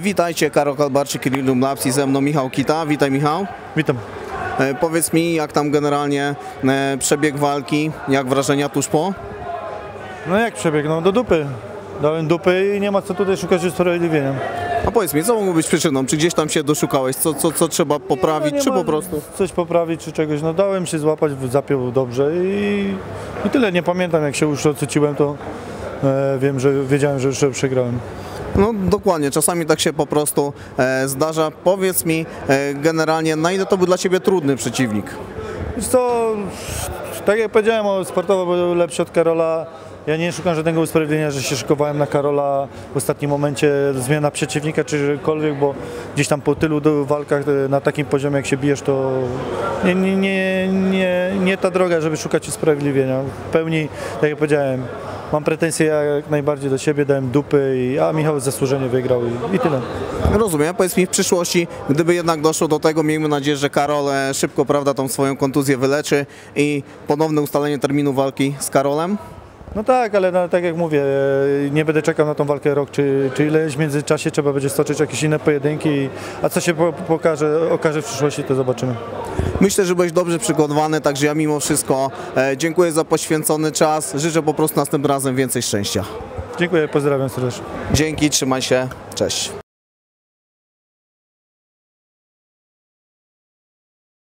Witajcie, Karol Kalbarczyk, Rillum Labs i ze mną Michał Kita. Witaj Michał. Witam. E, Powiedz mi, jak tam generalnie e, przebieg walki, jak wrażenia tuż po? No jak przebieg? No do dupy. Dałem dupy i nie ma co tutaj szukać usprawiedliwienia. A powiedz mi, co mogło być przyczyną? Czy gdzieś tam się doszukałeś? Co, co, co trzeba poprawić, no, czy po prostu? Coś poprawić czy czegoś. No dałem się złapać, zapiął dobrze i, i tyle. Nie pamiętam jak się już ocuciłem, to e, wiem, że wiedziałem, że już przegrałem. No dokładnie, czasami tak się po prostu e, zdarza. Powiedz mi e, generalnie, na ile to był dla Ciebie trudny przeciwnik? Wiesz co, tak jak powiedziałem, sportowo był lepszy od Karola. Ja nie szukam żadnego usprawiedliwienia, że się szykowałem na Karola w ostatnim momencie, zmiana przeciwnika czy czegokolwiek, bo gdzieś tam po tylu walkach e, na takim poziomie jak się bijesz, to nie, nie, nie, nie, nie ta droga, żeby szukać usprawiedliwienia. W pełni, tak jak powiedziałem, mam pretensje jak najbardziej do siebie, dałem dupy, i, a Michał zasłużenie wygrał i, i tyle. Rozumiem. Powiedz mi w przyszłości, gdyby jednak doszło do tego, miejmy nadzieję, że Karol e, szybko, prawda, tą swoją kontuzję wyleczy i ponowne ustalenie terminu walki z Karolem? No tak, ale no, tak jak mówię, e, nie będę czekał na tą walkę rok czy, czy ileś. W międzyczasie trzeba będzie stoczyć jakieś inne pojedynki, a co się po, pokaże, okaże w przyszłości, to zobaczymy. Myślę, że byłeś dobrze przygotowany, także ja mimo wszystko e, dziękuję za poświęcony czas. Życzę po prostu następnym razem więcej szczęścia. Dziękuję, pozdrawiam serdecznie. Dzięki, trzymaj się, cześć.